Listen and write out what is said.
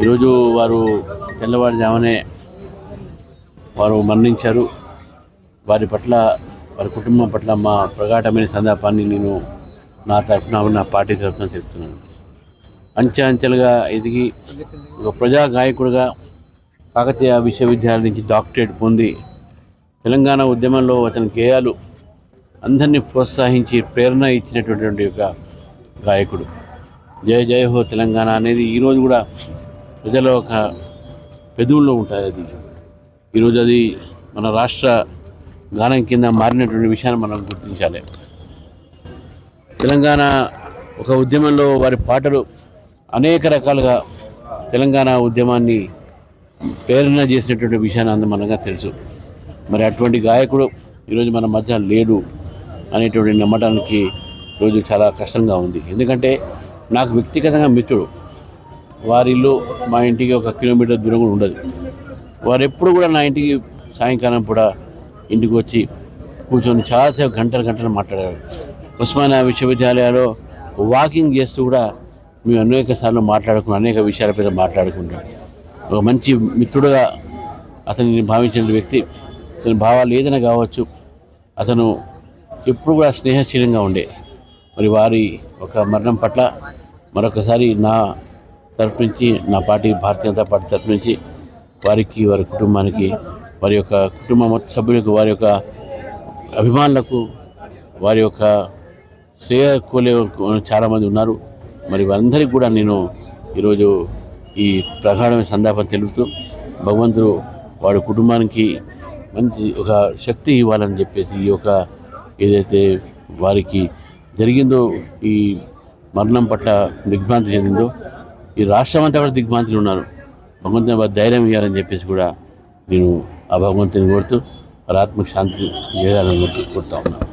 ఈరోజు వారు తెల్లవారుజామునే వారు మరణించారు. వారి పట్ల వారి కుటుంబం పట్ల మా ప్రగాఢమైన సందాపాన్ని నేను నా తరఫున నా పార్టీ తరఫున చెప్తున్నాను అంచె అంచెలుగా ఎదిగి ఒక ప్రజా గాయకుడిగా కాకతీయ విశ్వవిద్యాలయం నుంచి డాక్టరేట్ పొంది తెలంగాణ ఉద్యమంలో అతని గేయాలు అందరినీ ప్రోత్సహించి ప్రేరణ ఇచ్చినటువంటి ఒక గాయకుడు. జయ జయ హో తెలంగాణ అనేది ఈరోజు కూడా ప్రజల ఒక పెదవుల్లో ఉంటుంది అది. ఈరోజు అది మన రాష్ట్ర గానం కింద మారినటువంటి విషయాన్ని మనం గుర్తించాలి. తెలంగాణ ఒక ఉద్యమంలో వారి పాటలు అనేక రకాలుగా తెలంగాణ ఉద్యమాన్ని ప్రేరణ చేసినటువంటి విషయాన్ని అంత తెలుసు. మరి అటువంటి గాయకుడు ఈరోజు మన మధ్య లేడు అనేటువంటి నమ్మటానికి రోజు చాలా కష్టంగా ఉంది. ఎందుకంటే నాకు వ్యక్తిగతంగా మిత్రుడు. వారిల్లు మా ఇంటికి ఒక కిలోమీటర్ దూరం కూడా ఉండదు. వారు ఎప్పుడు కూడా నా ఇంటికి సాయంకాలం కూడా ఇంటికి వచ్చి కూర్చొని చాలాసేపు గంటలు గంటలు మాట్లాడారు. ఉస్మానియా విశ్వవిద్యాలయాల్లో వాకింగ్ చేస్తూ కూడా మేము అనేక సార్లు మాట్లాడుకున్నాం అనేక విషయాలపై మాట్లాడుకుంటాం. ఒక మంచి మిత్రుడుగా అతనిని భావించిన వ్యక్తి అతని భావాలు ఏదైనా కావచ్చు అతను ఎప్పుడు కూడా స్నేహశీలంగా ఉండే. మరి వారి ఒక మరణం పట్ల మరొకసారి నా తరఫు నుంచి నా పార్టీ భారతీయ జనతా పార్టీ తరఫు నుంచి వారికి వారి కుటుంబానికి వారి యొక్క కుటుంబ సభ్యులకు వారి యొక్క అభిమానులకు వారి యొక్క శ్రేయ కోలే చాలామంది ఉన్నారు. మరి వారందరికీ కూడా నేను ఈరోజు ఈ ప్రగాఢమైన సందాపం తెలుపుతూ భగవంతుడు వాడి కుటుంబానికి మంచి ఒక శక్తి ఇవ్వాలని చెప్పేసి ఈ యొక్క ఏదైతే వారికి జరిగిందో ఈ మరణం పట్ల దిగ్భ్రాంతి చెందిందో ఈ రాష్ట్రం అంతా కూడా దిగ్భ్రాంతిలో ఉన్నారు. భగవంతుని ధైర్యం ఇవ్వాలని చెప్పేసి కూడా నేను ఆ భగవంతుని కోరుతూ వారి ఆత్మకు శాంతి చేయాలని కోరుతా ఉన్నాను.